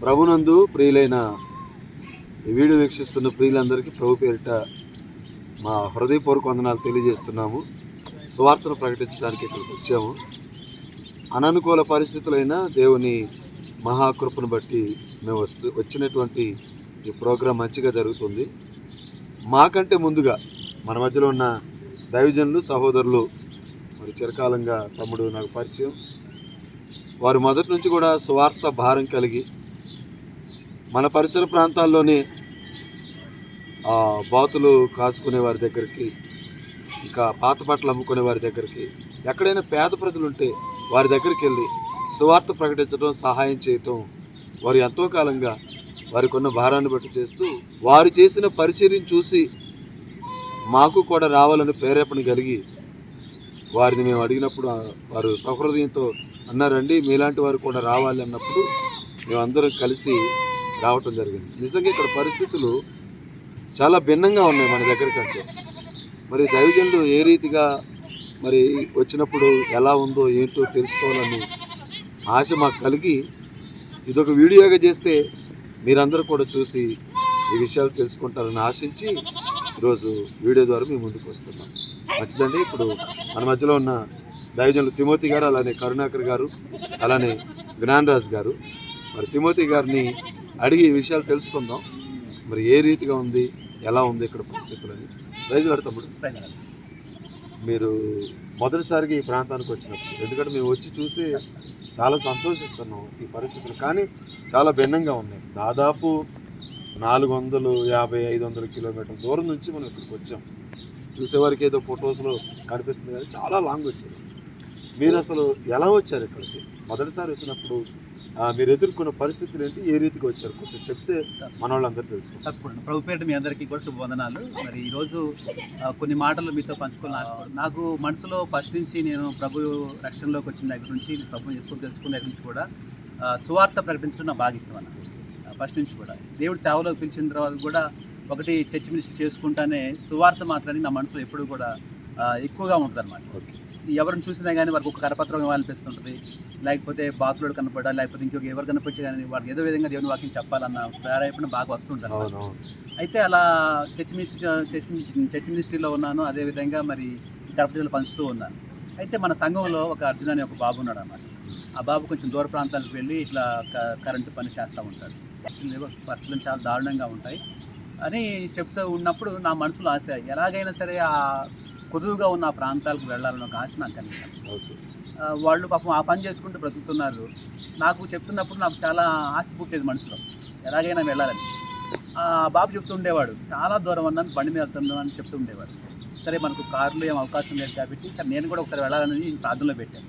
ప్రభునందు ప్రియులైన ఈ వీడియో వీక్షిస్తున్న ప్రియులందరికీ ప్రభు పేరిట మా హృదయపూర్వక వందనాలు తెలియజేస్తున్నాము. స్వార్థను ప్రకటించడానికి ఇక్కడికి వచ్చాము. అననుకూల పరిస్థితులైన దేవుని మహాకృపను బట్టి మేము వస్తూ వచ్చినటువంటి ఈ ప్రోగ్రాం మంచిగా జరుగుతుంది. మాకంటే ముందుగా మన మధ్యలో ఉన్న దైవజనులు సహోదరులు మరి చిరకాలంగా తమ్ముడు నాకు పరిచయం. వారు మొదటి నుంచి కూడా స్వార్థ భారం కలిగి మన పరిసర ప్రాంతాల్లోనే ఆ, బాతులు కాసుకునే వారి దగ్గరికి ఇంకా పాత బట్టలు అమ్ముకునే వారి దగ్గరికి ఎక్కడైనా పేద ప్రజలు ఉంటే వారి దగ్గరికి వెళ్ళి సువార్త ప్రకటించడం సహాయం చేయటం వారు ఎంతో కాలంగా వారికి ఉన్న భారాన్ని బట్టి చేస్తూ వారు చేసిన పరిచర్యను చూసి మాకు కూడా రావాలని ప్రేరేపణ కలిగి వారిని మేము అడిగినప్పుడు వారు సహృదయంతో అన్నారండి మీలాంటి వారు కూడా రావాలి అన్నప్పుడు మేమందరం కలిసి రావటం జరిగింది. నిజంగా ఇక్కడ పరిస్థితులు చాలా భిన్నంగా ఉన్నాయి మన దగ్గర కంటే మరి దైవజనులు ఏ రీతిగా మరి వచ్చినప్పుడు ఎలా ఉందో ఏంటో తెలుసుకోవాలని ఆశ మాకు కలిగి ఇదొక వీడియోగా చేస్తే మీరందరూ కూడా చూసి ఈ విషయాలు తెలుసుకుంటారని ఆశించి ఈరోజు వీడియో ద్వారా మేము ముందుకు వస్తున్నాం. మంచిదండి. ఇప్పుడు మన మధ్యలో ఉన్న దైవజనులు తిమోతి గారు అలానే కరుణాకర్ గారు అలానే జ్ఞానరాజ్ గారు. మరి తిమోతి గారిని అడిగి ఈ విషయాలు తెలుసుకుందాం. మరి ఏ రీతిగా ఉంది? ఎలా ఉంది ఇక్కడ పరిస్థితులు అని. రైతు తమ్ముడు. మీరు మొదటిసారిగా ఈ ప్రాంతానికి వచ్చినప్పుడు ఎందుకంటే మేము వచ్చి చూసి చాలా సంతోషిస్తున్నాం ఈ పరిస్థితులు. కానీ చాలా భిన్నంగా ఉన్నాయి. దాదాపు నాలుగు వందలు యాభై ఐదు వందల కిలోమీటర్ల దూరం నుంచి మనం ఇక్కడికి వచ్చాం. చూసేవారికి ఏదో ఫొటోస్లో కనిపిస్తుంది కానీ చాలా లాంగ్ వచ్చారు. మీరు అసలు ఎలా వచ్చారు ఇక్కడికి? మొదటిసారి వచ్చినప్పుడు మీరు ఎదుర్కొన్న పరిస్థితులు ఏంటి? ఏ రీతిగా వచ్చారు? కొంచెం చెప్తే మన వాళ్ళందరూ తెలుసుకుంటారు. తప్పకుండా. ప్రభు పేరిట మీ అందరికీ కూడా శుభవందనాలు. మరి ఈరోజు కొన్ని మాటలు మీతో పంచుకోవాలని ఆశపడు నాకు మనసులో ఫస్ట్ నుంచి నేను ప్రభు రక్షణలోకి వచ్చిన దగ్గర నుంచి ప్రభు చేసుకుని తెలుసుకున్న దగ్గర నుంచి కూడా సువార్త ప్రకటించడం నాకు బాగా ఇష్టం అన్న ఫస్ట్ నుంచి కూడా. దేవుడు సేవలోకి పిలిచిన తర్వాత కూడా ఒకటి చర్చ్ మినిస్టర్ చేసుకుంటానే సువార్త మాత్రాన్ని నా మనసులో ఎప్పుడు కూడా ఎక్కువగా ఉంటుంది అనమాట ఎవరిని చూసినా కానీ వారికి ఒక కరపత్రం ఇవ్వాలనిపిస్తుంటుంది. లేకపోతే బాతులోడు కనపడా లేకపోతే ఇంకొక ఎవరు కనపడి కానీ వారికి ఏదో విధంగా దేవుని వాక్యం చెప్పాలన్న ప్రేరేపణ బాగా వస్తుంటారు అయితే అలా చర్చ్ మినిస్ట్రీ చర్చ్ మినిస్ట్రీలో ఉన్నాను అదేవిధంగా మరి కరపత్రాలు పంచుతూ ఉన్నాను. అయితే మన సంఘంలో ఒక అర్జున్ అనే ఒక బాబు ఉన్నాడు అన్నమాట ఆ బాబు కొంచెం దూర ప్రాంతాలకు వెళ్ళి ఇట్లా క- కరెంటు పని చేస్తూ ఉంటాడు. పరిస్థితులు చాలా దారుణంగా ఉంటాయి అని చెప్తూ ఉన్నప్పుడు నా మనసులో ఆశ ఎలాగైనా సరే ఆ కొదువుగా ఉన్న ఆ ప్రాంతాలకు వెళ్ళాలని ఒక ఆశ నాకు కలిగింది. వాళ్ళు పాపం ఆ పని చేసుకుంటూ బ్రతుకుతున్నారు. నాకు చెప్తున్నప్పుడు నాకు చాలా ఆశ పుట్టేది మనసులో. ఎలాగైనా వెళ్ళాలని. బాబు చెప్తుండేవాడు చాలా దూరం అన్నాను బండి మీద వెళ్తున్నాను అని చెప్తుండేవాడు సరే మనకు కార్లు ఏం అవకాశం లేదు కాబట్టి సరే నేను కూడా ఒకసారి వెళ్ళాలని నేను ప్రార్థనలో పెట్టాను.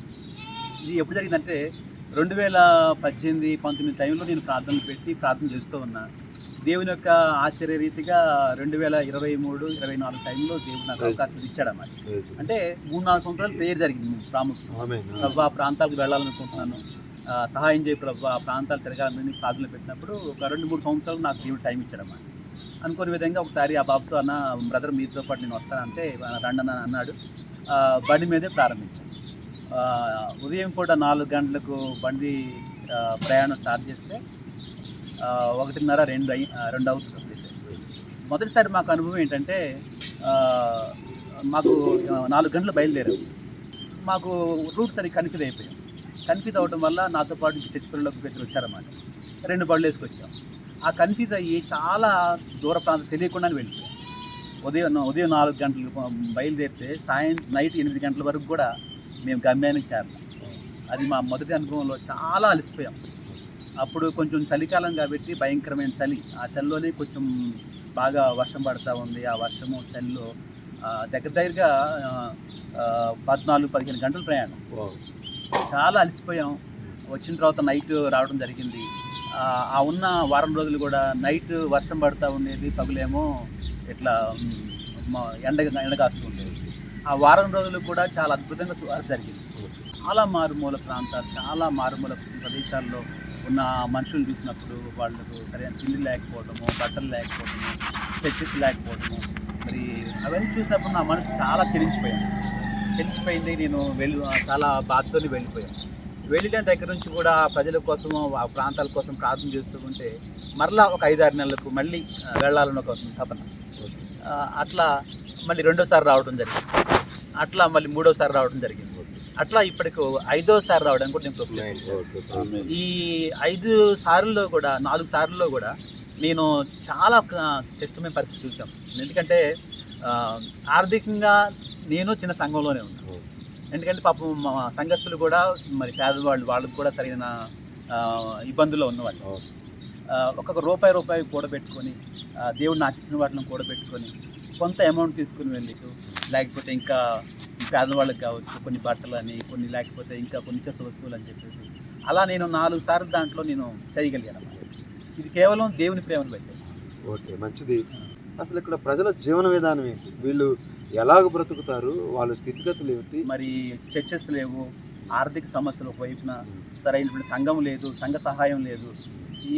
ఇది ఎప్పుడు జరిగిందంటే రెండు వేల పద్దెనిమిది పంతొమ్మిది టైంలో నేను ప్రార్థనలు పెట్టి ప్రార్థన చేస్తూ ఉన్నా. దేవుని యొక్క ఆశ్చర్య రీతిగా రెండు వేల ఇరవై మూడు ఇరవై నాలుగు టైంలో దేవుడు నాకు అవకాశం ఇచ్చాడన్నమాట అంటే మూడు నాలుగు సంవత్సరాలు ప్రేయర్ జరిగింది ప్రాముఖ్యం ప్రభు ఆ ప్రాంతాలకు వెళ్ళాలనుకుంటున్నాను. సహాయం చేయి ప్రభు ఆ ప్రాంతాలు తిరగాలని ప్రార్థనలు పెట్టినప్పుడు ఒక రెండు మూడు సంవత్సరాలు నాకు దేవుడు టైం ఇచ్చాడన్నమాట అనుకునే విధంగా ఒకసారి ఆ బాబుతో అన్న బ్రదర్ మీతో పాటు నేను వస్తానంటే రండి అన్న అన్నాడు. బండి మీదే ప్రారంభించాను ఉదయం పూట నాలుగు గంటలకు బండి ప్రయాణం స్టార్ట్ చేస్తే ఒకటిన్నర రెండు అయి రెండు అవుతుంది మొదటిసారి మాకు అనుభవం ఏంటంటే మాకు నాలుగు గంటలు బయలుదేరాము మాకు రూట్ సరిగ్గా కన్ఫ్యూజ్ అయిపోయాం. కన్ఫ్యూజ్ అవ్వడం వల్ల నాతో పాటు చర్చి పిల్లలకు ఇద్దరు వచ్చారన్నమాట. రెండు బళ్ళు వేసుకొచ్చాం. ఆ కన్ఫ్యూజ్ అయ్యి చాలా దూర ప్రాంతం తెలియకుండానే వెళ్ళిపోయాం. ఉదయం ఉదయం నాలుగు గంటలు బయలుదేరితే సాయం నైట్ ఎనిమిది గంటల వరకు కూడా మేము గమ్యానికి చేరలేం అది మా మొదటి అనుభవంలో చాలా అలసిపోయాం. అప్పుడు కొంచెం చలికాలం కాబట్టి భయంకరమైన చలి. ఆ చలిలోనే కొంచెం బాగా వర్షం పడతా ఉంది. ఆ వర్షము చలిలో దగ్గర దగ్గరగా పద్నాలుగు పదిహేను గంటల ప్రయాణం. చాలా అలసిపోయాం. వచ్చిన తర్వాత నైట్ రావడం జరిగింది. ఆ, ఉన్న వారం రోజులు కూడా నైట్ వర్షం పడతా ఉండేది పగులేమో ఇట్లా ఎండ ఎండ కాస్తూ ఉండేది. ఆ వారం రోజులు కూడా చాలా అద్భుతంగా జరిగింది. చాలా మారుమూల ప్రాంతాలు చాలా మారుమూల ప్రదేశాల్లో ఉన్న మనుషులు చూసినప్పుడు వాళ్ళకు సరైన తిండి లేకపోవడము బట్టలు లేకపోవడము చర్చెస్ లేకపోవడము మరి అవన్నీ చూసినప్పుడు నా మనసు చాలా చెలించిపోయింది. చెలించిపోయింది నేను వెళ్ళి చాలా బాధతో వెళ్ళిపోయాను. వెళ్ళిన దగ్గర నుంచి కూడా ప్రజల కోసం ఆ ప్రాంతాల కోసం ప్రార్థన చేస్తూ ఉంటే మరలా ఒక ఐదారు నెలలకు మళ్ళీ వెళ్ళాలని ఒక తపన. అట్లా మళ్ళీ రెండోసారి రావడం జరిగింది. అట్లా మళ్ళీ మూడోసారి రావడం జరిగింది. అట్లా ఇప్పటికి ఐదోసారి రావడానికి కూడా నేను ఈ ఐదు సార్లు కూడా నాలుగు సార్లు కూడా నేను చాలా కష్టమైన పరిస్థితి చూసాం ఎందుకంటే ఆర్థికంగా నేను చిన్న సంఘంలోనే ఉన్నాను ఎందుకంటే పాపం మా సంఘస్థులు కూడా మరి పేదవాళ్ళు వాళ్ళకి కూడా సరైన ఇబ్బందుల్లో ఉన్నవాళ్ళు. ఆ, ఒక్కొక్క రూపాయి రూపాయి కూడబెట్టుకొని దేవుడు నాకు ఇచ్చిన వాటిని కూడబెట్టుకొని కొంత అమౌంట్ తీసుకుని వెళ్ళి లేకపోతే ఇంకా పేదవాళ్ళకి కావచ్చు కొన్ని బట్టలు అని కొన్ని లేకపోతే ఇంకా కొన్ని నిత్యావసర వస్తువులు అని చెప్పేసి. అలా నేను నాలుగు సార్లు దాంట్లో నేను చేయగలిగాను. ఇది కేవలం దేవుని ప్రేమను బట్టి. ఓకే మంచిది. అసలు ఇక్కడ ప్రజల జీవన విధానం ఏంటి? వీళ్ళు ఎలాగ బ్రతుకుతారు? వాళ్ళ స్థితిగతులు ఏమిటి? మరి చర్చెస్ లేవు ఆర్థిక సమస్యలు ఒకవైపున సరైనటువంటి సంఘం లేదు సంఘ సహాయం లేదు.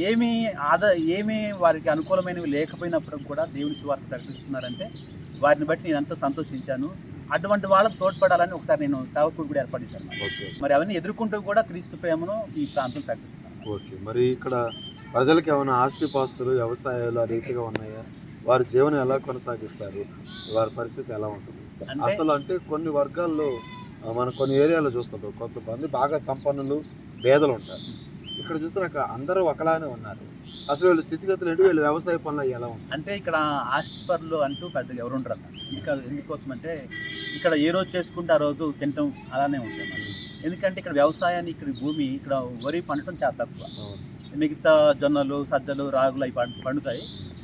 ఏమీ ఆదా ఏమీ వారికి అనుకూలమైనవి లేకపోయినప్పుడు కూడా దేవుని సువార్త ప్రకటిస్తున్నారంటే వారిని బట్టి నేను ఎంతో సంతోషించాను. అటువంటి వాళ్ళకు తోడ్పడాలని ఒకసారి నేను సేవకుడు కూడా ఏర్పాటు చేశాను. ఓకే. మరి అవన్నీ ఎదుర్కొంటూ కూడా క్రీస్తు ప్రేమను ఈ ప్రాంతం ప్రకటిస్తున్నాను. ఓకే. మరి ఇక్కడ ప్రజలకు ఏమైనా ఆస్తి పాస్తులు వ్యవసాయాలు రీతిగా ఉన్నాయా? వారి జీవనం ఎలా కొనసాగిస్తారు? వారి పరిస్థితి ఎలా ఉంటుంది? అసలు అంటే కొన్ని వర్గాల్లో మనం కొన్ని ఏరియాలో చూస్తుంటాం. కొంతమంది బాగా సంపన్నులు పేదలు ఉంటారు. ఇక్కడ చూస్తే అందరూ ఒకలానే ఉన్నారు. అసలు వీళ్ళ స్థితిగతులు ఏంటి? వీళ్ళ వ్యవసాయ పనులు ఎలా ఉంటాయి? అంటే ఇక్కడ ఆస్తిపరులు అంటూ పెద్దగా ఎవరు ఉండరు అన్నమాట ఇంకా ఎందుకోసం అంటే ఇక్కడ ఏ రోజు చేసుకుంటే ఆ రోజు తినటం అలానే ఉంటుంది మరి. ఎందుకంటే ఇక్కడ వ్యవసాయాన్ని ఇక్కడ భూమి ఇక్కడ వరి పండటం చాలా తక్కువ. మిగతా జొన్నలు సజ్జలు రాగులు అవి పండు- పండుతాయి.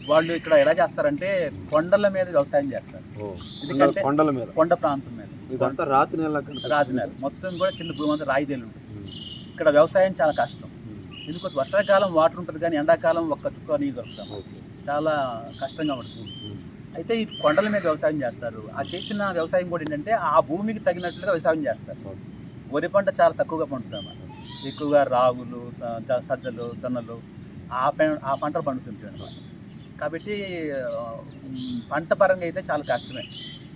వాళ్ళు ఇక్కడ ఎలా చేస్తారంటే కొండల మీద వ్యవసాయం చేస్తారు. ఎందుకంటే కొండల మీద. కొండ ప్రాంతం మీద. రాతి నెల రాతి నేల. మొత్తం కూడా కింద భూమి అంతా రాయిదేలు ఉంటుంది. ఇక్కడ వ్యవసాయం చాలా కష్టం. ఎందుకంటే వర్షాకాలం వాటర్ ఉంటుంది కానీ ఎండాకాలం ఒక్క చుక్క నీరు దొరుకుతాం. చాలా కష్టంగా ఉంటుంది. అయితే ఈ కొండల మీద వ్యవసాయం చేస్తారు. ఆ చేసిన వ్యవసాయం కూడా ఏంటంటే ఆ భూమికి తగినట్లుగా వ్యవసాయం చేస్తారు. వరి పంట చాలా తక్కువగా పండుతుంది అన్నమాట. ఎక్కువగా రాగులు సజ్జలు జొన్నలు ఆ ప- ఆ పంటలు పండుతుంటాయి అన్నమాట. కాబట్టి పంట పరంగా అయితే చాలా కష్టమే.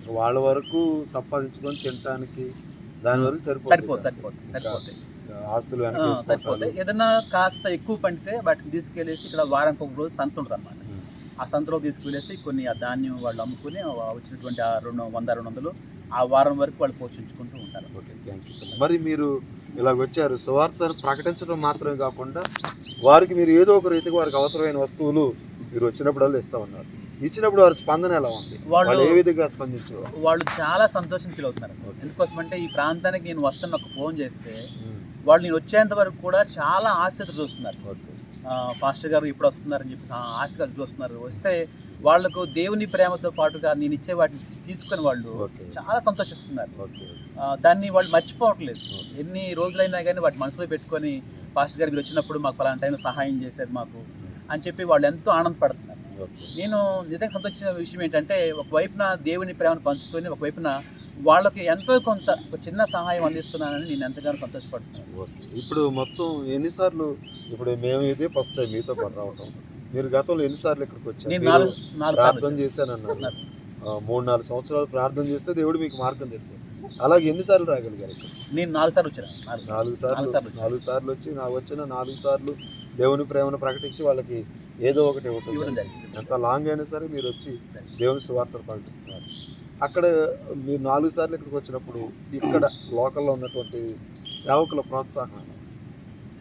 వాళ్ళ వరకు సంపాదించుకొని తినడానికి దాని వరకు సరిపోతుంది సరిపోతుంది సరిపోతుంది సరిపోతాయి ఆస్తులు సరిపోతాయి. ఏదైనా కాస్త ఎక్కువ పండితే వాటిని తీసుకెళ్ళేసి ఇక్కడ వారానికి ఒక రోజు సంత ఉంటుంది అన్నమాట ఆ సంతలో తీసుకువెళ్ళేసి కొన్ని ఆ ధాన్యం వాళ్ళు అమ్ముకుని వచ్చినటువంటి ఆ రెండు వంద రెండు వందలు ఆ వారం వరకు వాళ్ళు పోషించుకుంటూ ఉంటారు. Okay thank you. మరి మీరు ఇలాగ వచ్చారు. సువార్తను ప్రకటించడం మాత్రమే కాకుండా వారికి మీరు ఏదో ఒక రీతికి వారికి అవసరమైన వస్తువులు మీరు వచ్చినప్పుడల్లా ఇస్తా ఉన్నారు. ఇచ్చినప్పుడు వారి స్పందన ఎలా ఉంది? వాళ్ళు ఏ విధంగా స్పందించేవారు? వాళ్ళు చాలా సంతోషం ఫీల్ అవుతున్నారు. ఎందుకోసం అంటే ఈ ప్రాంతానికి నేను వస్తాను ఒక ఫోన్ చేస్తే వాళ్ళు నేను వచ్చేంత వరకు కూడా చాలా ఆసక్తి చూస్తున్నారు పాస్టర్ గారు ఇప్పుడు వస్తున్నారని చెప్పి ఆశగా చూస్తున్నారు. వస్తే వాళ్ళకు దేవుని ప్రేమతో పాటుగా నేను ఇచ్చే వాటిని తీసుకొని వాళ్ళు చాలా సంతోషిస్తున్నారు. దాన్ని వాళ్ళు మర్చిపోవట్లేదు. ఎన్ని రోజులైనా కానీ వాటి మనసులో పెట్టుకొని పాస్టర్ గారు మీరు వచ్చినప్పుడు మాకు పలానా టైంలో సహాయం చేసేది మాకు అని చెప్పి వాళ్ళు ఎంతో ఆనందపడుతున్నారు. నేను నిజంగా సంతోషించిన విషయం ఏంటంటే ఒకవైపున దేవుని ప్రేమను పంచుకొని ఒకవైపున వాళ్ళకి ఎంతో కొంత చిన్న సహాయం అందిస్తున్నానని నేను ఎంతగానో సంతోషపడుతున్నాను. ఓకే. ఇప్పుడు మొత్తం ఎన్నిసార్లు ఇప్పుడు మేము ఇదే ఫస్ట్ టైం మీతో పాటు రావటం. మీరు గతంలో ఎన్నిసార్లు ఇక్కడికి వచ్చారు? ప్రార్థన చేశానన్నారు. మూడు నాలుగు సంవత్సరాలు ప్రార్థన చేస్తే దేవుడు మీకు మార్గం తెచ్చాడు. అలాగే ఎన్నిసార్లు రాగలిగారు ఇక్కడ. నేను నాలుగు సార్లు వచ్చాను. నాలుగు సార్లు. నాలుగు సార్లు వచ్చి నా వచ్చిన నాలుగు సార్లు దేవుని ప్రేమను ప్రకటించి వాళ్ళకి ఏదో ఒకటి ఇవ్వటం ఎంత లాంగ్ అయినా సరే మీరు వచ్చి దేవుని సువార్తను ప్రకటిస్తున్నారు. అక్కడ మీరు నాలుగు సార్లు ఇక్కడికి వచ్చినప్పుడు ఇక్కడ లోకల్లో ఉన్నటువంటి సేవకుల ప్రోత్సాహం?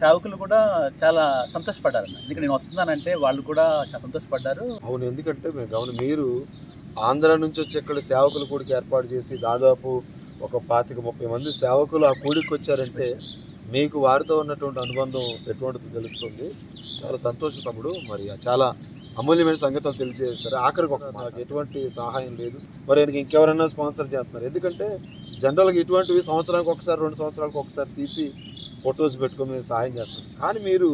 సేవకులు కూడా చాలా సంతోషపడ్డారు ఎందుకంటే నేను వస్తున్నానంటే వాళ్ళు కూడా చాలా సంతోషపడ్డారు. అవును ఎందుకంటే మేము గమని మీరు ఆంధ్ర నుంచి వచ్చి ఇక్కడ సేవకుల కూడికి ఏర్పాటు చేసి దాదాపు ఒక పాతిక ముప్పై మంది సేవకులు ఆ కూడికి వచ్చారంటే మీకు వారితో ఉన్నటువంటి అనుబంధం ఎటువంటిది తెలుస్తుంది. చాలా సంతోషం తమ్ముడు. మరి చాలా అమూల్యమైన సంగతులు తెలియజేశారు. ఆఖరికి ఒక ఎటువంటి సహాయం లేదు. మరి ఆయనకి ఇంకెవరైనా స్పాన్సర్ చేస్తున్నారు. ఎందుకంటే జనరల్గా ఇటువంటివి సంవత్సరానికి ఒకసారి రెండు సంవత్సరాలకు ఒకసారి తీసి ఫొటోస్ పెట్టుకొని మేము సహాయం చేస్తాం కానీ మీరు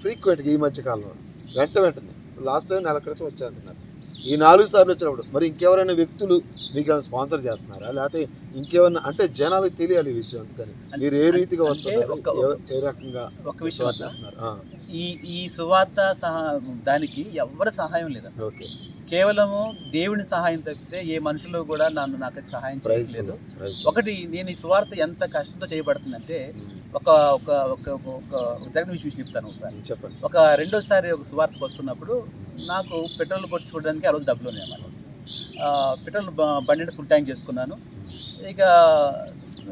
ఫ్రీక్వెంట్గా ఈ మధ్య కాలంలో వెంట వెంటనే లాస్ట్ టైం నెల క్రితం వచ్చారంటున్నారు. ఈ నాలుగు సార్లు వచ్చినప్పుడు మరి ఇంకెవరైనా వ్యక్తులు మీకు ఏమైనా స్పాన్సర్ చేస్తున్నారా? లేకపోతే ఇంకేమైనా అంటే జనాలకు తెలియాలి ఈ విషయం అందుకని. మీరు ఏ రీతిగా వస్తున్నారు? ఒక- ఏ- రకంగా ఒక విషయం చేస్తున్నారు? ఈ ఈ సువార్త సహా దానికి ఎవరి సహాయం లేదు? ఓకే. కేవలము దేవుని సహాయం తప్పితే ఏ మనుషులు కూడా నన్ను నాకు సహాయం చేయలేదు. ఒకటి నేను ఈ సువార్త ఎంత కష్టంతో చేయబడుతుందంటే ఒక ఒక ఒక ఒక ఒక జరిగిన విషయం చెప్తాను ఒకసారి. చెప్పండి. ఒక రెండోసారి ఒక సువార్తకు వస్తున్నప్పుడు నాకు పెట్రోల్ కొట్టుకోవడానికి ఆ రోజు డబ్బులు ఉన్నాయి అన్నమాట. పెట్రోల్ బండి ఫుల్ ట్యాంక్ చేసుకున్నాను. ఇక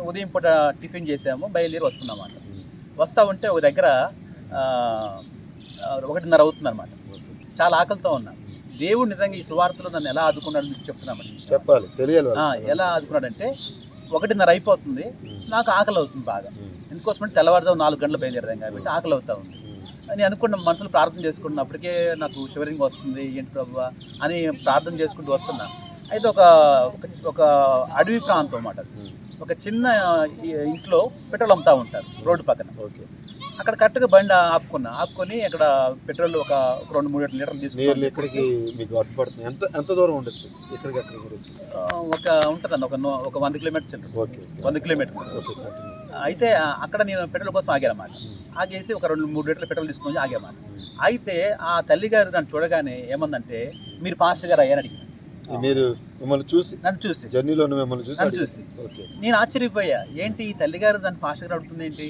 ఉదయం పూట టిఫిన్ చేసాము బయలుదేరి వస్తున్నాం అన్నమాట వస్తా ఉంటే ఒక దగ్గర ఒకటిన్నర అవుతుంది అనమాట చాలా ఆకలితో ఉన్నా. దేవుడు నిజంగా ఈ సువార్తలో నన్ను ఎలా ఆదుకున్నాడు మీకు చెప్తున్నామండి. చెప్పాలి తెలియాలి. ఎలా ఆదుకున్నాడంటే ఒకటిన్నర అయిపోతుంది నాకు ఆకలి అవుతుంది బాగా ఎందుకోసమంటే తెల్లవారుజాము నాలుగు గంటలు బయలుదేరదాం కాబట్టి ఆకలి అవుతా ఉంది. అని అనుకున్న మనసులో ప్రార్థన చేసుకున్నప్పటికే నాకు షివరింగ్ వస్తుంది ఏంటి ప్రభు అని ప్రార్థన చేసుకుంటూ వస్తున్నా. అయితే ఒక ఒక- అడవి ప్రాంతం అన్నమాట ఒక చిన్న ఇంట్లో పెట్రోల్ అమ్ముతా ఉంటారు రోడ్డు పక్కన. ఓకే. అక్కడ కరెక్ట్గా బండి ఆపుకున్నా. ఆపుకొని అక్కడ పెట్రోల్ ఒక రెండు మూడు లీటర్లు తీసుకుని ఎక్కడికి మీకు అడ్డుపడుతుంది ఎంత ఎంత దూరం ఉండొచ్చు? ఎక్కడికి ఎక్కడికి ఉండొచ్చు ఒక ఉంటుందండి ఒక నో- ఒక వంద కిలోమీటర్ ఓకే వంద కిలోమీటర్. అయితే అక్కడ నేను పెట్రోల్ కోసం ఆగానమాట ఆగేసి ఒక రెండు మూడు లీటర్ల పెట్రోల్ తీసుకొని ఆగామాట అయితే ఆ తల్లిగారు నన్ను చూడగానే ఏమందంటే మీరు పాస్టర్ గారు అయ్యాని అడిగింది మీరు మిమ్మల్ని చూసి నన్ను చూసి. జర్నీలో మిమ్మల్ని చూసి. చూసి. ఓకే. నేను ఆశ్చర్యపోయా. ఏంటి ఈ తల్లిగారు దాన్ని పాస్టర్ గారు అడుగుతుంది ఏంటి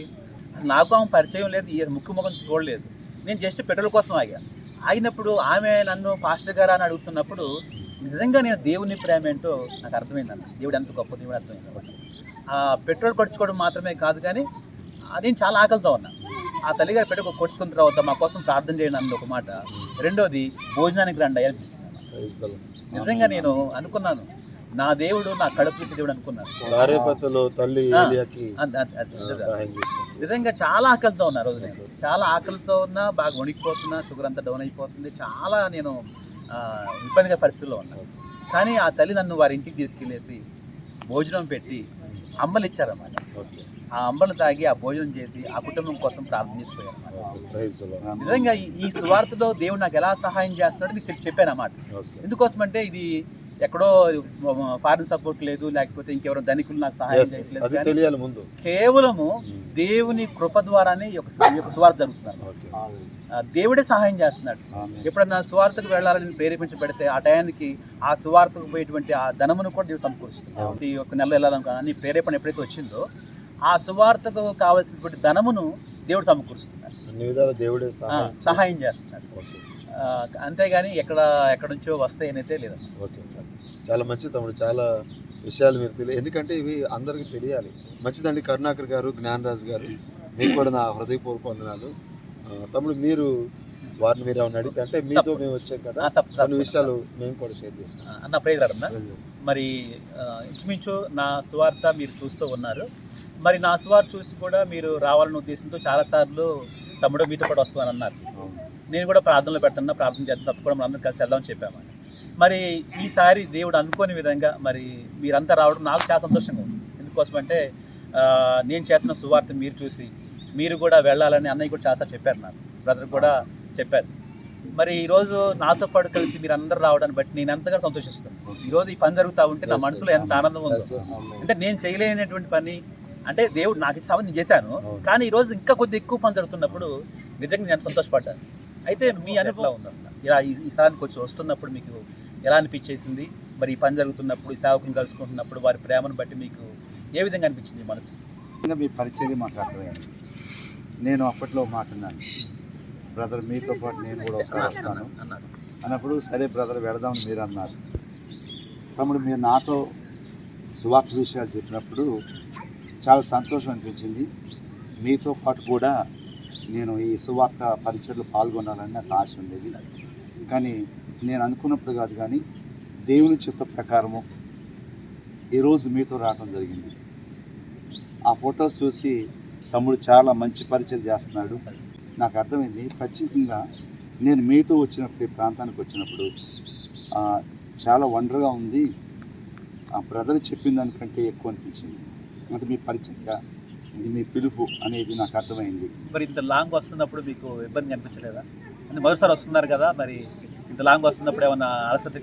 నాకు ఆమె పరిచయం లేదు ఈ ముక్కు ముఖం చూడలేదు. నేను జస్ట్ పెట్రోల్ కోసం ఆగా. ఆగినప్పుడు ఆమె నన్ను పాస్టర్ గారు అని అడుగుతున్నప్పుడు నిజంగా నేను దేవుని ప్రేమ ఏంటో నాకు అర్థమైందన్న దేవుడు ఎంత గొప్ప దేవుడు అర్థమైంది ఆ పెట్రోల్ కొట్టుకోవడం మాత్రమే కాదు కానీ నేను చాలా ఆకలితో ఉన్నా. ఆ తల్లిగారు పెట్టుకో కొట్టుకున్న తర్వాత మా కోసం ప్రార్థన చేయండి అన్నది ఒక మాట. రెండోది భోజనానికి రండి అయ్యా అనిపిస్తుంది Praise the Lord. నిజంగా నేను అనుకున్నాను. నా దేవుడు నా కడుపు దేవుడు అనుకున్నాను తల్లి నిజంగా. చాలా ఆకలితో ఉన్నా రోజు నేను. చాలా ఆకలితో ఉన్నా బాగా వణికిపోతున్నా షుగర్ అంతా డౌన్ అయిపోతుంది. చాలా నేను ఇబ్బందిగా పరిస్థితిలో ఉన్నా. కానీ ఆ తల్లి నన్ను వారి ఇంటికి తీసుకెళ్ళేసి భోజనం పెట్టి అంబలు ఇచ్చారన్నమాట. ఆ అంబలు తాగి ఆ భోజనం చేసి ఆ కుటుంబం కోసం Lord. నిజంగా ఈ- సువార్తలో దేవుడు నాకు ఎలా సహాయం చేస్తున్నాడో మీకు చెప్పాను అన్నమాట ఓకే. ఎందుకోసమంటే ఇది ఎక్కడో ఫారిన్ సపోర్ట్ లేదు లేకపోతే ఇంకెవరో ధనికులు నాకు సహాయం. చేయట్లేదు. అది కానీ తెలియాలి ముందు. కేవలము దేవుని కృప ద్వారానే యొక్క సువార్త జరుగుతున్నారు దేవుడే సహాయం చేస్తున్నాడు. ఎప్పుడన్నా సువార్తకు వెళ్ళాలని ప్రేరేపించబడితే ఆ టయానికి ఆ సువార్తకు పోయేటువంటి ఆ ధనమును కూడా దేవుడు సమకూరుస్తుంది ఈ యొక్క నెల వెళ్ళాలనుకో అని ప్రేరేపణ ఎప్పుడైతే వచ్చిందో ఆ సువార్తకు కావాల్సినటువంటి ధనమును దేవుడు సమకూరుస్తున్నాడు. దేవుడే సహాయం చేస్తున్నాడు. అంతేగాని ఎక్కడ ఎక్కడి నుంచో వస్తాయనైతే లేదు ఓకే చాలా మంచిది తమ్ముడు చాలా విషయాలు మీరు తెలియ ఎందుకంటే ఇవి అందరికీ తెలియాలి. మంచిదండి కరుణాకర్ గారు జ్ఞానరాజు గారు. మీకు కూడా నా హృదయపూర్వక వందనాలు. తమ్ముడు మీరు వారిని మీరు ఏమన్నా అడిగితే అంటే మీతో మేము వచ్చాం కదా కొన్ని. విషయాలు మేము కూడా షేర్ చేస్తాం. అన్న అన్న. మరి ఇంచుమించు నా సువార్త మీరు చూస్తూ ఉన్నారు. మరి నా సువార్త చూసి కూడా మీరు రావాలన్న ఉద్దేశంతో చాలాసార్లు తమ్ముడు మీతో కూడా వస్తామని అన్నారు నేను కూడా ప్రార్థనలో పెడుతున్నా ప్రార్థన చేస్తాను తప్పకుండా మనం అందరం కలిసి వెళ్దామని చెప్పామని మరి ఈసారి దేవుడు అనుకోని విధంగా మరి మీరంతా రావడం నాకు చాలా సంతోషంగా ఉంది. ఎందుకోసమంటే ఆ, నేను చేస్తున్న సువార్త మీరు చూసి మీరు కూడా వెళ్ళాలని అన్నయ్య కూడా చాలా చెప్పారు నాకు. బ్రదర్ కూడా చెప్పారు. మరి ఈరోజు నాతో పాటు కలిసి మీరు అందరూ రావడాన్ని బట్టి నేను ఎంతగా సంతోషిస్తున్నాను. ఈరోజు ఈ పని జరుగుతూ ఉంటే నా మనసులో. ఎంత ఆనందం ఉందో. అంటే నేను చేయలేనటువంటి పని అంటే దేవుడు నాకు ఇచ్చిన నేను చేశాను. కానీ ఈ రోజు ఇంకా కొద్ది ఎక్కువ పని జరుగుతున్నప్పుడు నిజంగా నేను సంతోషపడ్డాను. అయితే మీ అనుభవం ఉందన్న ఇలా ఈ ఈ స్థలానికి వచ్చి వస్తున్నప్పుడు మీకు ఎలా అనిపించేసింది? మరి ఈ పని జరుగుతున్నప్పుడు ఈ సేవకుని కలుసుకుంటున్నప్పుడు వారి ప్రేమను బట్టి మీకు ఏ విధంగా అనిపించింది మనసు? ఇంకా మీ పరిచయం మాకు అర్థమైంది నేను అప్పట్లో మాట్లాడినాను. బ్రదర్ మీతో పాటు నేను కూడా ఒకసారి వస్తాను. అన్నారు. అన్నప్పుడు సరే బ్రదర్ వెళదామని మీరు అన్నారు. తమ్ముడు మీరు నాతో సువార్త విషయాలు చెప్పినప్పుడు చాలా సంతోషం అనిపించింది. మీతో పాటు కూడా నేను ఈ సువార్త పరిచయలో పాల్గొనాలని నాకు ఆశ ఉండేది. కానీ నేను అనుకున్నప్పుడు కాదు కానీ దేవుని చిత్త ప్రకారము ఈరోజు మీతో రావడం జరిగింది. ఆ ఫొటోస్ చూసి తమ్ముడు చాలా మంచి పరిచయం చేస్తున్నాడు. నాకు అర్థమైంది. ఖచ్చితంగా నేను మీతో వచ్చినప్పుడు ఈ ప్రాంతానికి వచ్చినప్పుడు చాలా వండర్గా ఉంది. ఆ బ్రదర్ చెప్పిన దానికంటే ఎక్కువ అనిపించింది. అంటే మీ పరిచయంగా ఇది మీ పిలుపు అనేది నాకు అర్థమైంది. మరి ఇంత లాంగ్ వస్తున్నప్పుడు మీకు ఇబ్బంది అనిపించలేదా? అంటే వస్తున్నారు కదా మరి ఇంత లాంగ్ వస్తున్నప్పుడు ఏమన్నా అలసట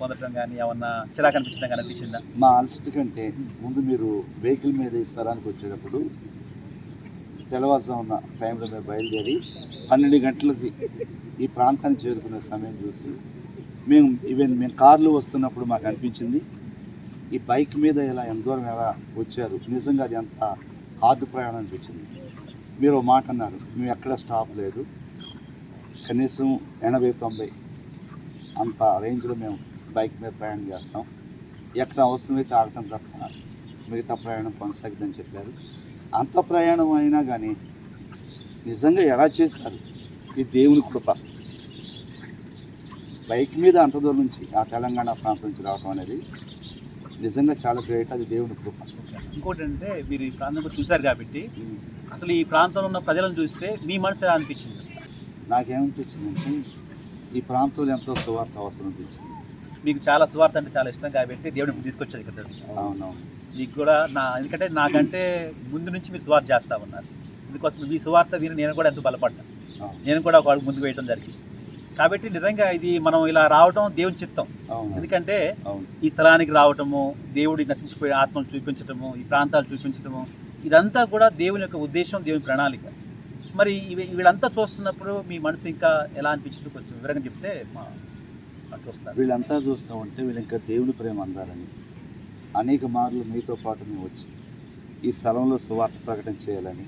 పొందడం కానీ ఏమన్నా చిరాకు అనిపించడం కానీ అనిపించిందా? మా అలసట కంటే ముందు మీరు వెహికల్ మీద ఈ స్థలానికి వచ్చేటప్పుడు తెల్లవారుజామున టైంలో మేము బయలుదేరి పన్నెండు గంటలకి ఈ ప్రాంతాన్ని చేరుకునే సమయం చూసి మేము ఈవెన్ మేము కార్లు వస్తున్నప్పుడు మాకు అనిపించింది ఈ బైక్ మీద ఇలా ఎంత దూరం ఎలా వచ్చారు నిజంగా అది అంత హార్డ్ ప్రయాణం అనిపించింది. మీరు మాట అన్నారు మేము ఎక్కడ స్టాప్ లేదు. కనీసం ఎనభై తొంభై అంత రేంజ్లో మేము బైక్ మీద ప్రయాణం చేస్తాం. ఎక్కడ అవసరమైతే ఆగటం తప్ప మిగతా ప్రయాణం కొనసాగిద్దని చెప్పారు. అంత ప్రయాణం అయినా కానీ నిజంగా ఎలా చేశారు? ఈ దేవుని కృప. బైక్ మీద అంత దూరం నుంచి ఆ తెలంగాణ ప్రాంతం నుంచి రావడం అనేది నిజంగా చాలా గ్రేట్ అది దేవుని కృప. ఇంకోటి అంటే మీరు ఈ ప్రాంతం కూడా చూశారు కాబట్టి అసలు ఈ ప్రాంతంలో ఉన్న ప్రజలను చూస్తే మీ మనసు ఎలా అనిపించింది? నాకేమనిపించిందంటే ఈ ప్రాంతంలో ఎంతో సువార్త అవసరం అనిపించింది. మీకు చాలా సువార్త అంటే చాలా ఇష్టం కాబట్టి దేవుడు ఇప్పుడు తీసుకొచ్చాడు ఇక్కడ అవునవును. మీకు కూడా నా ఎందుకంటే నాకంటే ముందు నుంచి మీరు సువార్త చేస్తా ఉన్నారు. అందుకోసం మీ సువార్త విని నేను కూడా ఎంతో బలపడ్డాను. నేను కూడా ఒక ముందుకు వేయడం జరిగింది. కాబట్టి నిజంగా ఇది మనం ఇలా రావడం దేవుని చిత్తం. ఎందుకంటే ఈ స్థలానికి రావటము దేవుడి నశించిపోయే ఆత్మను చూపించటము ఈ ప్రాంతాలు చూపించటము ఇదంతా కూడా దేవుని యొక్క ఉద్దేశం దేవుని ప్రణాళిక. మరి వీళ్ళంతా చూస్తున్నప్పుడు మీ మనసు ఇంకా ఎలా అనిపించింది కొంచెం వివరంగా చెప్తే మా చూస్తారు. వీళ్ళంతా చూస్తూ ఉంటే వీళ్ళు ఇంకా దేవుని ప్రేమ అందాలని. అనేక మార్లు మీతో పాటు మేము వచ్చి ఈ స్థలంలో సువార్త ప్రకటన చేయాలని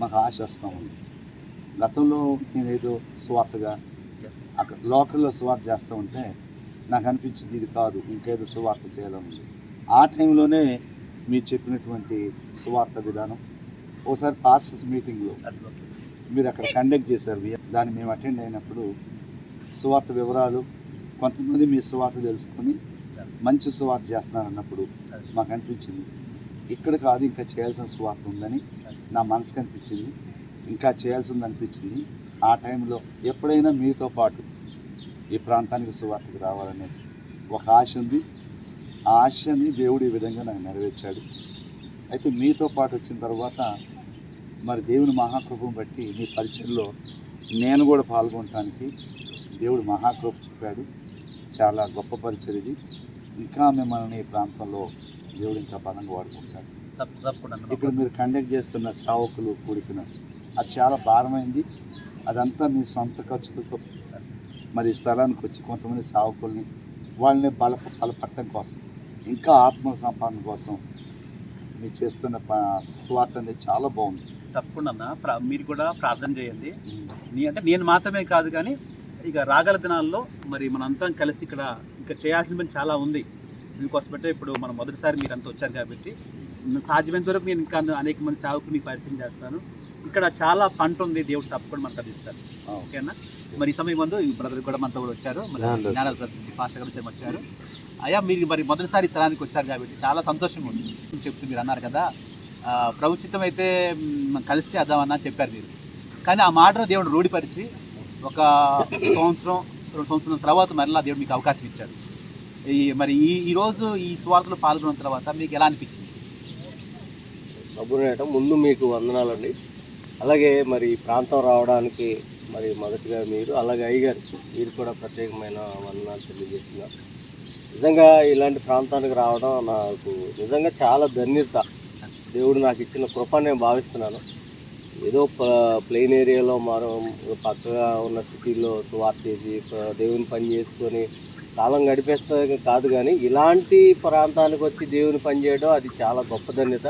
మాకు ఆశ వస్తూ ఉంది. గతంలో నేను ఏదో సువార్తగా అక్కడ లోకల్లో సువార్త చేస్తూ ఉంటే నాకు అనిపించింది ఇది కాదు ఇంకేదో సువార్త చేయాలని ఆ టైంలోనే మీరు చెప్పినటువంటి సువార్త విధానం ఒకసారి పాస్టర్స్ మీటింగ్లో మీరు అక్కడ కండక్ట్ చేశారు. దాన్ని మేము అటెండ్ అయినప్పుడు సువార్త వివరాలు కొంతమంది మీ సువార్త తెలుసుకొని మంచి సువార్త చేస్తున్నారన్నప్పుడు మాకు అనిపించింది. ఇక్కడ కాదు ఇంకా చేయాల్సిన సువార్త ఉందని నా మనసుకు అనిపించింది. ఇంకా చేయాల్సింది అనిపించింది. ఆ టైంలో ఎప్పుడైనా మీతో పాటు ఈ ప్రాంతానికి సువార్తకు రావాలనే ఒక ఆశ ఉంది. ఆ ఆశని దేవుడు ఈ విధంగా నాకు నెరవేర్చాడు. అయితే మీతో పాటు వచ్చిన తర్వాత మరి దేవుని మహాకృపను బట్టి మీ పరిచయంలో నేను కూడా పాల్గొనటానికి దేవుడు మహాకృప చెప్పాడు చాలా గొప్ప పరిచయం ఇది. ఇంకా మిమ్మల్ని ఈ ప్రాంతంలో దేవుడు ఇంకా బలంగా వాడుకుంటాడు. తప్ప- తప్పకుండా ఇక్కడ మీరు కండక్ట్ చేస్తున్న సావకులు కూడికన అది చాలా భారమైంది. అదంతా మీ సొంత ఖర్చులతో మరి స్థలానికి వచ్చి కొంతమంది సావకుల్ని వాళ్ళని బల బలపట్టడం కోసం ఇంకా ఆత్మ సంపాదన కోసం మీరు చేస్తున్న స్వార్థ అనేది చాలా బాగుంది. తప్పకుండా అన్న. ప్ర- మీరు కూడా ప్రార్థన చేయండి. నీ అంటే నేను మాత్రమే కాదు కానీ ఇక రాగల దినాల్లో మరి మనంతా కలిసి ఇక్కడ ఇంకా చేయాల్సిన పని చాలా ఉంది. దీనికోసమంటే ఇప్పుడు మనం మొదటిసారి మీరు అంతా వచ్చారు కాబట్టి సాధ్యమైనంత వరకు నేను ఇంకా అనేక మంది సేవకులు మీకు పరిచయం చేస్తాను. ఇక్కడ చాలా పంట ఉంది దేవుడు తప్పకుండా మనకు అందిస్తారు. ఓకేనా? మరి ఈ సమయం ముందు ఈ బ్రదర్ కూడా మనతో కూడా వచ్చారు. మరి జ్ఞానాలు పాస్టర్ గారు వచ్చారు, అయ్యా మీరు మరి మొదటిసారి స్థలానికి వచ్చారు కాబట్టి చాలా సంతోషంగా ఉంది. చెప్తూ మీరు అన్నారు కదా ప్రభుత్వం అయితే కలిసి చేద్దామన్నా చెప్పారు మీరు. కానీ ఆ మాటను దేవుడు రూఢిపరిచి ఒక సంవత్సరం రెండు సంవత్సరం తర్వాత మరలా దేవుడు మీకు అవకాశం ఇచ్చాడు. ఈ మరి ఈ ఈరోజు ఈ స్వార్థలో పాల్గొన్న తర్వాత మీకు ఎలా అనిపించింది? అబ్బునేట ముందు మీకు వందనాలండి. అలాగే మరి ప్రాంతం రావడానికి మరి మొదటిగా మీరు అలాగే అయ్యగారు మీరు కూడా ప్రత్యేకమైన వందనాలు తెలియజేస్తున్నారు. నిజంగా ఇలాంటి ప్రాంతానికి రావడం నాకు నిజంగా చాలా ధన్యత. దేవుడు నాకు ఇచ్చిన కృప నేను భావిస్తున్నాను. ఏదో ప్లెయిన్ ఏరియాలో మరో పక్కగా ఉన్న సిటీలో వార్త చేసి దేవుని పని చేసుకొని కాలం గడిపేస్తే కాదు కానీ ఇలాంటి ప్రాంతానికి వచ్చి దేవుని పని చేయడం అది చాలా గొప్ప ధన్యత.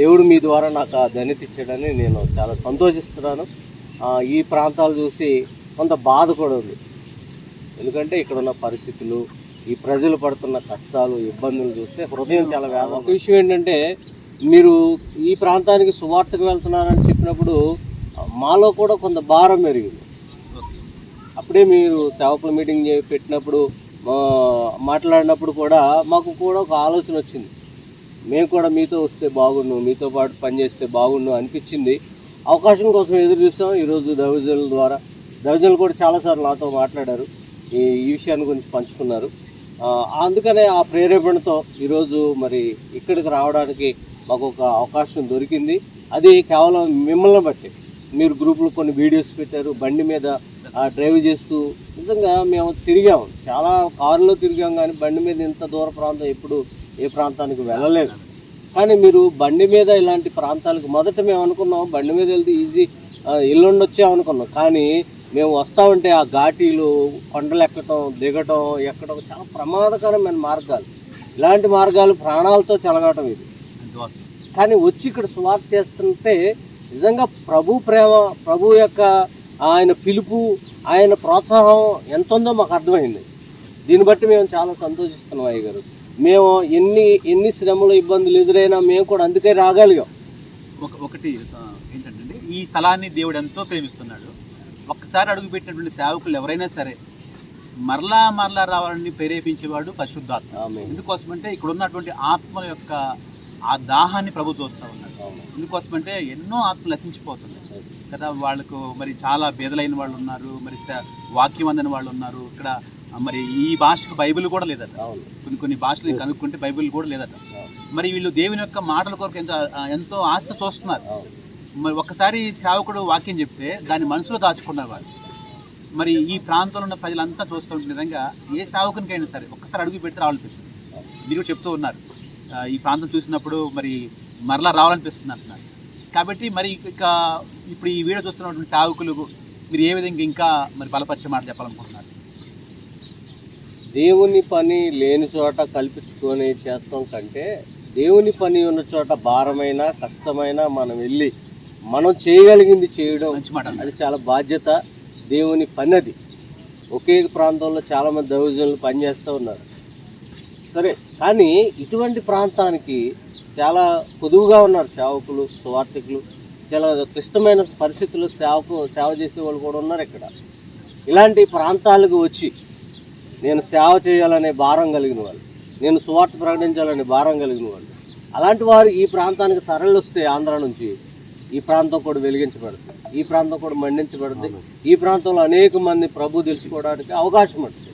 దేవుడు మీ ద్వారా నాకు ఆ ధన్యత ఇచ్చాడని నేను చాలా సంతోషిస్తున్నాను. ఈ ప్రాంతాలు చూసి కొంత బాధ కూడా ఉంది. ఎందుకంటే ఇక్కడ ఉన్న పరిస్థితులు ఈ ప్రజలు పడుతున్న కష్టాలు ఇబ్బందులు చూస్తే హృదయం చాలా వేదన. ఒక విషయం ఏంటంటే మీరు ఈ ప్రాంతానికి సువార్తకు వెళ్తున్నారని చెప్పినప్పుడు మాలో కూడా కొంత భారం పెరిగింది. అప్పుడే మీరు సేవకుల మీటింగ్ పెట్టినప్పుడు మాట్లాడినప్పుడు కూడా మాకు కూడా ఒక ఆలోచన వచ్చింది. మేము కూడా మీతో వస్తే బాగుండు మీతో పాటు పనిచేస్తే బాగుండు అనిపించింది. అవకాశం కోసం ఎదురు చూసాం. ఈరోజు దైవజనుల ద్వారా దైవజనులు కూడా చాలాసార్లు నాతో మాట్లాడారు. ఈ ఈ విషయాన్ని గురించి పంచుకున్నారు. అందుకనే ఆ ప్రేరేపణతో ఈరోజు మరి ఇక్కడికి రావడానికి మాకు ఒక అవకాశం దొరికింది. అది కేవలం మిమ్మల్ని బట్టి. మీరు గ్రూపులో కొన్ని వీడియోస్ పెట్టారు బండి మీద ఆ, డ్రైవ్ చేస్తూ నిజంగా మేము తిరిగాము. చాలా కారులో తిరిగాం కానీ బండి మీద ఇంత దూర ప్రాంతం ఎప్పుడు ఏ ప్రాంతానికి వెళ్ళలేదు. కానీ మీరు బండి మీద ఇలాంటి ప్రాంతాలకు మొదట మేము అనుకున్నాం బండి మీద వెళ్తే ఈజీ ఎల్లుండి అనుకున్నాం. కానీ మేము వస్తా ఉంటే ఆ ఘాటీలు కొండలు ఎక్కటం దిగటం ఎక్కడం చాలా ప్రమాదకరమైన మార్గాలు. ఇలాంటి మార్గాలు ప్రాణాలతో చెలగటం ఇది. కానీ వచ్చి ఇక్కడ సువార్త చేస్తుంటే నిజంగా ప్రభు ప్రేమ ప్రభు యొక్క ఆయన పిలుపు ఆయన ప్రోత్సాహం ఎంత ఉందో మాకు అర్థమైంది. దీన్ని బట్టి మేము చాలా సంతోషిస్తున్నాం అయ్య గారు మేము ఎన్ని ఎన్ని శ్రమలు ఇబ్బందులు ఎదురైనా మేము కూడా అందుకే రాగలిగాం. ఒక ఒకటి ఏంటంటే ఈ స్థలాన్ని దేవుడు ఎంతో ప్రేమిస్తున్నాడు. ఒక్కసారి అడుగుపెట్టినటువంటి సేవకులు ఎవరైనా సరే మరలా మరలా రావాలని ప్రేరేపించేవాడు పరిశుద్ధాత్మ. ఎందుకోసమంటే ఇక్కడ ఉన్నటువంటి ఆత్మల యొక్క ఆ దాహాన్ని ప్రభు చూస్తూ ఉన్నాడు. ఎందుకోసమంటే ఎన్నో ఆత్మలు నశించిపోతున్నాయి కదా వాళ్ళకు మరి చాలా బేదలైన వాళ్ళు ఉన్నారు మరి వాక్యం అందని వాళ్ళు ఉన్నారు. ఇక్కడ మరి ఈ భాషకు బైబిల్ కూడా లేదట. కొన్ని కొన్ని భాషలు కనుక్కుంటే బైబిల్ కూడా లేదట. మరి వీళ్ళు దేవుని యొక్క మాటల కొరకు ఎంతో ఎంతో ఆస్తి చూస్తున్నారు. మరి ఒక్కసారి సేవకుడు వాక్యం చెప్తే దాన్ని మనసులో దాచుకున్నారు వాళ్ళు. మరి ఈ ప్రాంతంలో ఉన్న ప్రజలంతా చూస్తుంటే నిజంగా ఏ సేవకునికైనా సరే ఒక్కసారి అడుగు పెడితే రావాలనిపిస్తుంది. మీరు చెప్తూ ఉన్నారు. ఈ ప్రాంతం చూసినప్పుడు మరి మరలా రావాలనిపిస్తుంది అంటున్నారు. కాబట్టి మరి ఇక ఇప్పుడు ఈ వీడియో చూస్తున్నటువంటి సేవకులు మీరు ఏ విధంగా ఇంకా మరి బలపరిచే మాట చెప్పాలనుకుంటున్నారు? దేవుని పని లేని చోట కల్పించుకొని చేస్తాం కంటే దేవుని పని ఉన్న చోట భారమైన కష్టమైన మనం వెళ్ళి మనం చేయగలిగింది చేయడం మంచి మాట. అది చాలా బాధ్యత దేవుని పని అది ఒకే ప్రాంతంలో చాలామంది దైవజనులు పనిచేస్తూ ఉన్నారు. సరే కానీ ఇటువంటి ప్రాంతానికి చాలా పొదువుగా ఉన్నారు సేవకులు సువార్థికులు. చాలా క్లిష్టమైన పరిస్థితుల్లో సేవకు సేవ చేసే వాళ్ళు కూడా ఉన్నారు ఇక్కడ. ఇలాంటి ప్రాంతాలకు వచ్చి నేను సేవ చేయాలనే భారం కలిగిన వాళ్ళు నేను సువార్త ప్రకటించాలనే భారం కలిగిన వాళ్ళు అలాంటి వారు ఈ ప్రాంతానికి తరలి వస్తే ఆంధ్ర నుంచి ఈ ప్రాంతం కూడా వెలిగించబడుతుంది ఈ ప్రాంతం కూడా మండించబడుతుంది. ఈ ప్రాంతంలో అనేక మంది ప్రభు తెలుసుకోవడానికి అవకాశం ఉంటుంది.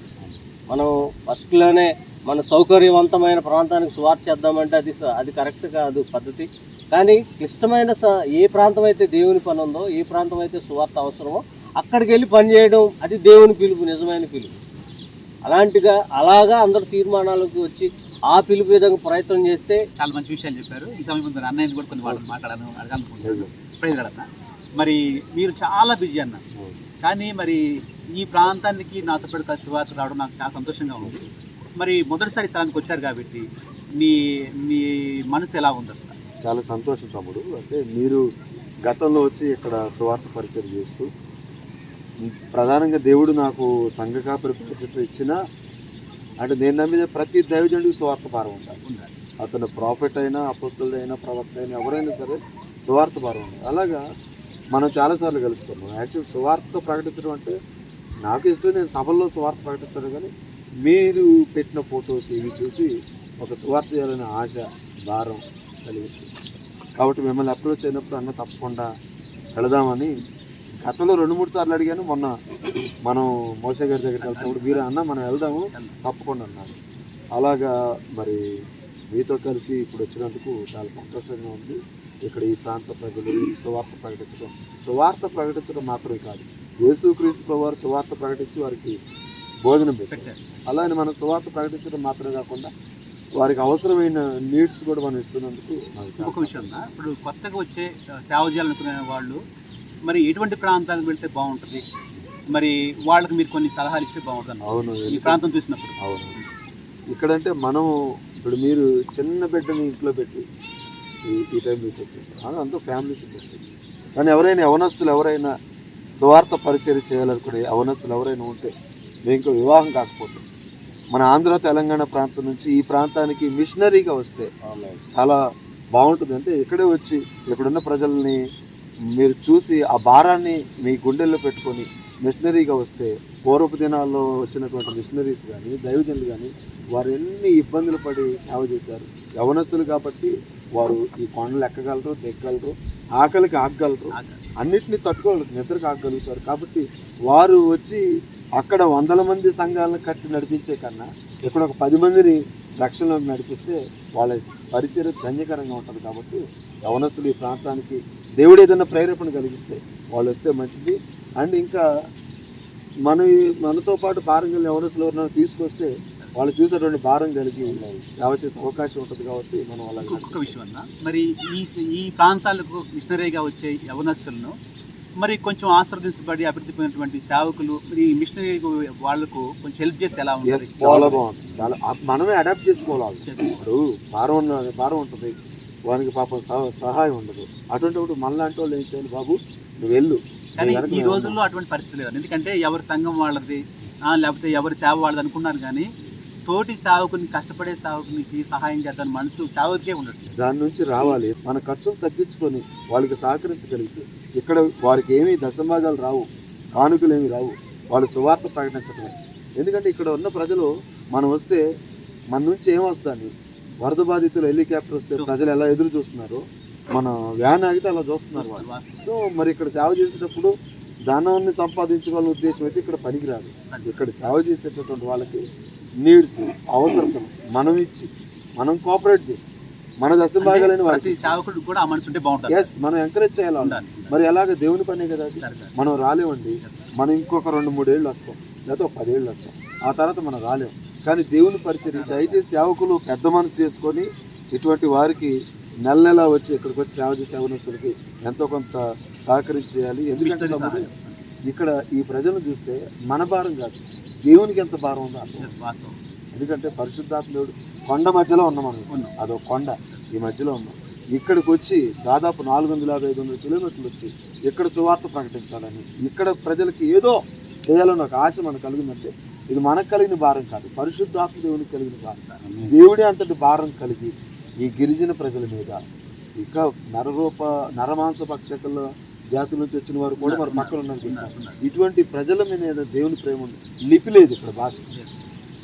మనం ఫస్ట్లోనే మన సౌకర్యవంతమైన ప్రాంతానికి సువార్త చేద్దామంటే అది అది కరెక్ట్ కాదు పద్ధతి. కానీ క్లిష్టమైన స ఏ ప్రాంతం అయితే దేవుని పని ఉందో ఏ ప్రాంతం అయితే సువార్త అవసరమో అక్కడికి వెళ్ళి పని చేయడం అది దేవుని పిలుపు నిజమైన పిలుపు. అలాంటిగా అలాగా అందరు తీర్మానాలకు వచ్చి ఆ పిలుపు విధంగా ప్రయత్నం చేస్తే చాలా మంచి విషయాలు చెప్పారు. ఈ సమయం ముందు అన్నయ్యని కూడా కొన్ని వాళ్ళు మాట్లాడాను అడగాలనుకుంటున్నాను. మరి మీరు చాలా బిజీ అన్న. కానీ మరి ఈ ప్రాంతానికి నాతో పెడతా శుభార్త రావడం నాకు చాలా సంతోషంగా ఉంది. మరి మొదటిసారి స్థలానికి వచ్చారు కాబట్టి మీ మీ మనసు ఎలా ఉంది? చాలా సంతోషం తమ్ముడు. అంటే మీరు గతంలో వచ్చి ఇక్కడ సువార్త పరిచయం చేస్తూ ప్రధానంగా దేవుడు నాకు సంఘ కాపరి పరిచయం ఇచ్చిన అంటే నేను నమ్మిన ప్రతి దైవజనుడికి సువార్త భారం ఉండాలి. ఉండాలి. అతను ప్రాఫిట్ అయినా అపోస్తుడు అయినా ప్రవక్త అయినా ఎవరైనా సరే సువార్త భారం ఉంది అలాగా మనం చాలాసార్లు కలుసుకున్నాం. యాక్చువల్ సువార్త ప్రకటించడం అంటే నాకు ఇష్టం నేను సభల్లో సువార్త ప్రకటిస్తాను. కానీ మీరు పెట్టిన ఫొటోస్ ఇవి చూసి ఒక సువార్త చేయాలనే ఆశ భారం కలిగింది. కాబట్టి మిమ్మల్ని అప్రోచ్ అయినప్పుడు అన్న తప్పకుండా వెళదామని గతంలో రెండు మూడు సార్లు అడిగాను. మొన్న మనం మోసే గారి దగ్గరికి వెళ్తున్నప్పుడు మీరు అన్న మనం వెళ్దాము తప్పకుండా అన్నారు. అలాగా మరి మీతో కలిసి ఇప్పుడు వచ్చినందుకు చాలా సంతోషంగా ఉంది. ఇక్కడ ఈ ప్రాంత ప్రజలు ఈ సువార్త ప్రకటించడం సువార్త ప్రకటించడం మాత్రమే కాదు. యేసుక్రీస్తు వారు సువార్త ప్రకటించి వారికి భోజనం పెట్టారు. అలానే మనం సువార్త ప్రకటించడం మాత్రమే కాకుండా వారికి అవసరమైన నీడ్స్ కూడా మనం ఇస్తున్నందుకు ఇంకొక విషయం ఇప్పుడు కొత్తగా వచ్చే సేవ చేయాలనుకునే వాళ్ళు మరి ఎటువంటి ప్రాంతాలకు వెళ్తే బాగుంటుంది? మరి వాళ్ళకి మీరు కొన్ని సలహాలు ఇస్తే బాగుంటుంది. అవును ఈ ప్రాంతం చూసినప్పుడు. అవును. ఇక్కడంటే మనం ఇప్పుడు మీరు చిన్న బిడ్డని ఇంట్లో పెట్టి ఈ టైం మీకు వచ్చేసారు. అది అంతా ఫ్యామిలీ వచ్చేసి కానీ ఎవరైనా యవనస్తులు ఎవరైనా స్వార్థ పరిచయం చేయాలనుకునే యవనస్తులు ఎవరైనా ఉంటే మీకు ఇంకా వివాహం కాకపోతే. మన ఆంధ్ర తెలంగాణ ప్రాంతం నుంచి ఈ ప్రాంతానికి మిషనరీగా వస్తే చాలా బాగుంటుంది. అంటే ఇక్కడే వచ్చి ఇక్కడున్న ప్రజల్ని మీరు చూసి ఆ భారాన్ని మీ గుండెల్లో పెట్టుకొని మిషనరీగా వస్తే పూర్వపు దినాల్లో వచ్చినటువంటి మిషనరీస్ కానీ దైవజనులు కానీ వారు ఎన్ని ఇబ్బందులు పడి సేవ చేశారు. యవనస్తులు కాబట్టి వారు ఈ కొండలు ఎక్కగలరు దిక్కగలరు ఆకలికి ఆగగలరు. అన్నిటినీ తట్టుకోగలరు నిద్రకు ఆగగలుగుతారు. కాబట్టి వారు వచ్చి అక్కడ వందల మంది సంఘాలను కట్టి నడిపించే కన్నా ఇక్కడ ఒక పది మందిని రక్షణలోకి నడిపిస్తే వాళ్ళ పరిచయం ధన్యకరంగా ఉంటుంది కాబట్టి యవనస్తులు ఈ ప్రాంతానికి దేవుడు ఏదైనా ప్రేరేపణ కలిగిస్తే వాళ్ళు వస్తే మంచిది. అండ్ ఇంకా మన మనతో పాటు భారం యవనస్తులు ఎవరైనా తీసుకొస్తే వాళ్ళు చూసేటువంటి భారం కలిగి సేవ చేసే అవకాశం ఉంటుంది కాబట్టి మనం వాళ్ళకి ఒక్కొక్క విషయం అన్న మరి ఈ ఈ ప్రాంతాలకు మిషనరీగా వచ్చే యవనస్తులను మరి కొంచెం ఆశ్రదించబడి అభివృద్ధి పొందినటువంటి సేవకులు మరి ఈ మిషనరీ వాళ్ళకు కొంచెం హెల్ప్ చేస్తే ఎలా ఉంటుంది? చాలా బాగుంది చాలా మనమే అడాప్ట్ చేసుకోవాలి. ఇప్పుడు భారం ఉన్న భారం ఉంటుంది. వానికి పాపం సహ- సహాయం ఉండదు. అటువంటిప్పుడు మనలాంటి వాళ్ళు ఏం చేయాలి బాబు? నువ్వు వెళ్ళు. కానీ ఈ రోజుల్లో అటువంటి పరిస్థితి లేదు ఎందుకంటే ఎవరి సంఘం వాళ్ళది లేకపోతే ఎవరి సేవ వాళ్ళది అనుకున్నారు కానీ తోటి సేవకుని కష్టపడే సేవకునికి సహాయం చేద్దాం మనసు సేవకే ఉండట్లేదు దాని నుంచి రావాలి. మన ఖర్చులు తగ్గించుకొని వాళ్ళకి సహకరించగలిగితే ఇక్కడ వారికి ఏమీ దశభాగాలు రావు కానుకలు ఏమి రావు. వాళ్ళు సువార్త ప్రకటించడమే ఎందుకంటే ఇక్కడ ఉన్న ప్రజలు మనం వస్తే మన నుంచి ఏం వస్తుంది వరద బాధితులు హెలికాప్టర్ వస్తే ప్రజలు ఎలా ఎదురు చూస్తున్నారో? మన వ్యాన్ ఆగితే అలా చూస్తున్నారు వాళ్ళు. సో మరి ఇక్కడ సేవ చేసేటప్పుడు ధనాన్ని సంపాదించుకోవాలనే ఉద్దేశం అయితే ఇక్కడ పనికిరాదు. ఇక్కడ సేవ చేసేటటువంటి వాళ్ళకి నీడ్స్ అవసరతలు మనం ఇచ్చి మనం కోఆపరేట్ చేసి మన ప్రతి వాళ్ళకి సేవకుడు కూడా ఆ మనసు ఉంటే బాగుంటుంది. ఎస్ మనం ఎంకరేజ్ చేయాలి. మరి ఎలాగ? దేవుని పనే కదా. మనం రాలేమండి. మనం ఇంకొక రెండు మూడేళ్ళు వస్తాం. లేదా ఒక పదేళ్ళు వస్తాం. ఆ తర్వాత మనం రాలేం. కానీ దేవుని పరిచయం దయచేసి సేవకులు పెద్ద మనసు చేసుకొని ఇటువంటి వారికి నెల నెల వచ్చి ఇక్కడికి వచ్చి సేవ చేసే సేవనస్తులకి ఎంతో కొంత సహకరించేయాలి ఎందుకంటే. ఇక్కడ ఈ ప్రజలను చూస్తే మన భారం కాదు. దేవునికి ఎంత భారం ఉందో అర్థం ఎందుకంటే పరిశుద్ధాత్ముడు కొండ మధ్యలో ఉన్నాం. అదో కొండ ఈ మధ్యలో ఉన్నాం. ఇక్కడికి వచ్చి దాదాపు నాలుగు వందల యాభై ఐదు వందల కిలోమీటర్లు వచ్చి ఇక్కడ సువార్త ప్రకటించాలని ఇక్కడ ప్రజలకి ఏదో చేయాలని ఒక ఆశ మనకు కలిగిందంటే ఇది మనకు కలిగిన భారం కాదు. పరిశుద్ధాత్మ దేవునికి కలిగిన భారం. దేవుడే అంతటి భారం కలిగి ఈ గిరిజన ప్రజల మీద ఇక నరరూప నరమాంస పక్షకుల జాతుల నుంచి వచ్చిన వారు కూడా మరి పక్కన ఉన్నారు. ఇటువంటి ప్రజల మీద దేవుని ప్రేమ ఉంది? లిపి లేదు ఇక్కడ భాష.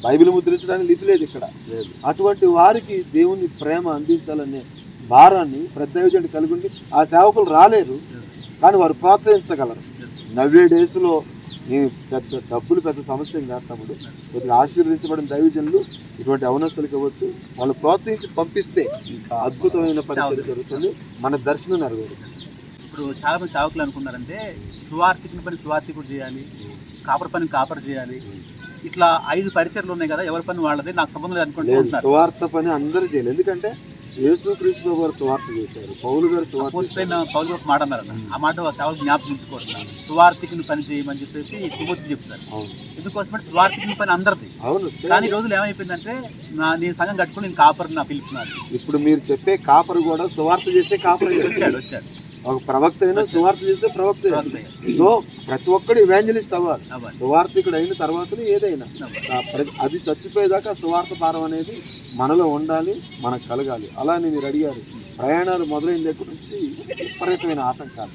బైబిల్ ముద్రించడానికి లిపి లేదు ఇక్కడ. లేదు అటువంటి వారికి దేవుని ప్రేమ అందించాలనే భారాన్ని ప్రత్యేకంగా కలిగి ఉండి ఆ సేవకులు రాలేరు కానీ వారు ప్రోత్సహించగలరు. నవ్వే డేస్లో ఈ పెద్ద డబ్బులు పెద్ద సమస్య కాదు తమ్ముడు. కొద్దిగా ఆశీర్వదించబడిన దైవజనులు ఇటువంటి అవనస్తులకు ఇవ్వచ్చు. వాళ్ళు ప్రోత్సహించి పంపిస్తే అద్భుతమైన పరిస్థితి జరుగుతుంది. మన దర్శనం నెరవేరు ఇప్పుడు చాలా మంది సేవకులు అనుకున్నారంటే సువార్థికుని పని సువార్థికుడు చేయాలి కాపర్ పని కాపర్ చేయాలి. ఇట్లా ఐదు పరిచయలు ఉన్నాయి కదా ఎవరి పని వాళ్ళది నాకు సంబంధం లేదు సువార్త పని అందరూ చేయాలి ఎందుకంటే యేసు క్రీస్తు గారు సువార్త చేశారు. పౌలు గారు సువార్త. పౌరు ఒక మాట అన్నారు అన్న. ఆ మాట సేవలు జ్ఞాపకం ఉంచుకోవట్లేదు సువార్థికుని పని చేయమని చెప్పేసి తిమోతి చెప్తారు. ఎందుకోసమంటే సువార్థికుని పని అందరిది. అవును. కానీ రోజులు ఏమైపోయిందంటే నా నేను సంఘం కట్టుకుని నేను కాపర్ నా పిలుపున్నాను ఇప్పుడు మీరు చెప్పే కాపరు కూడా సువార్త చేసే కాపరు వచ్చాడు వచ్చాడు. ఒక ప్రవక్త. అయినా సువార్త చేసే ప్రవక్త. సో ప్రతి ఒక్కడు ఇవాంజలిస్ట్ అవ్వాలి. సువార్థికుడు అయిన తర్వాతనే ఏదైనా. ప్ర- అది చచ్చిపోయేదాకా సువార్త భారం అనేది మనలో ఉండాలి మనకు కలగాలి. అలా నేను అడిగారు. ప్రయాణాలు మొదలైన దగ్గర నుంచి విపరీతమైన ఆటంకాలు.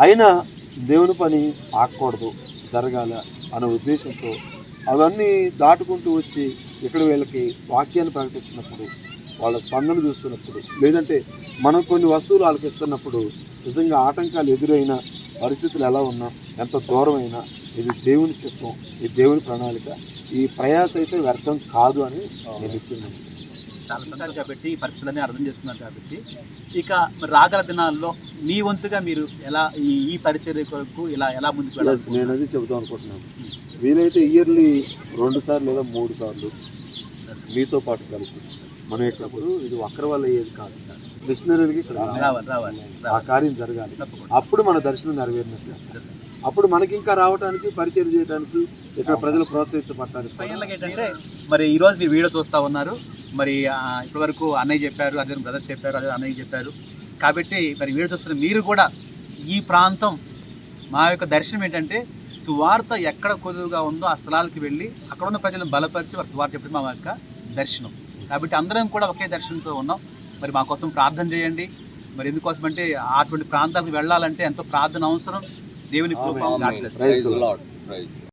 అయినా దేవుని పని ఆగకూడదు జరగాల అనే ఉద్దేశంతో అవన్నీ దాటుకుంటూ వచ్చి ఇక్కడ వీళ్ళకి వాక్యాన్ని ప్రకటిస్తున్నప్పుడు వాళ్ళ స్పందన చూస్తున్నప్పుడు లేదంటే మనం కొన్ని వస్తువులు వాళ్ళకి ఇస్తున్నప్పుడు నిజంగా ఆటంకాలు ఎదురైన పరిస్థితులు ఎలా ఉన్నా ఎంత దూరమైనా ఇది దేవుని చిత్తం ఇది దేవుని ప్రణాళిక ఈ ప్రయాస అయితే వ్యర్థం కాదు అని నేను చాలా సంతోషం కాబట్టి ఈ పరిస్థితులన్నీ అర్థం చేస్తున్నారు కాబట్టి. ఇక రాగల దినాల్లో మీ వంతుగా మీరు ఎలా ఈ ఈ పరిచర్య కొరకు ఇలా ఎలా ముందుకు నేను అది చెబుతాం అనుకుంటున్నాను. వీలైతే ఇయర్లీ రెండు సార్లు లేదా మూడు సార్లు మీతో పాటు కలిసి మనం ఎక్కడప్పుడు ఇది ఒక్కరి వల్ల అయ్యేది కాదు. మిషనరీలకి ఇక్కడ ఆ కార్యం జరగాలి. అప్పుడు మన దర్శనం నెరవేరినట్లు అప్పుడు మనకి ఇంకా రావడానికి పరిచయం చేయడానికి ఇక్కడ ప్రజలు ప్రోత్సహించబడటానికి ఫైనల్గా ఏంటంటే మరి ఈ రోజు మీరు వీడియో చూస్తూ ఉన్నారు. మరి ఇప్పటివరకు అన్నయ్య చెప్పారు అదే బ్రదర్ చెప్పారు అదే అన్నయ్య చెప్పారు. కాబట్టి మరి వీడియో చూస్తున్న మీరు కూడా ఈ ప్రాంతం మా యొక్క దర్శనం ఏంటంటే సువార్త ఎక్కడ కొదువుగా ఉందో ఆ స్థలాలకు వెళ్ళి అక్కడ ఉన్న ప్రజలను బలపరిచి వారి సువార్త చెప్పడం మా యొక్క దర్శనం. కాబట్టి అందరం కూడా ఒకే దర్శనంతో ఉన్నాం. మరి మా కోసం ప్రార్థన చేయండి. మరి ఎందుకోసం అంటే అటువంటి ప్రాంతాలకు వెళ్ళాలంటే ఎంతో ప్రార్థన అవసరం. దేవుని కృప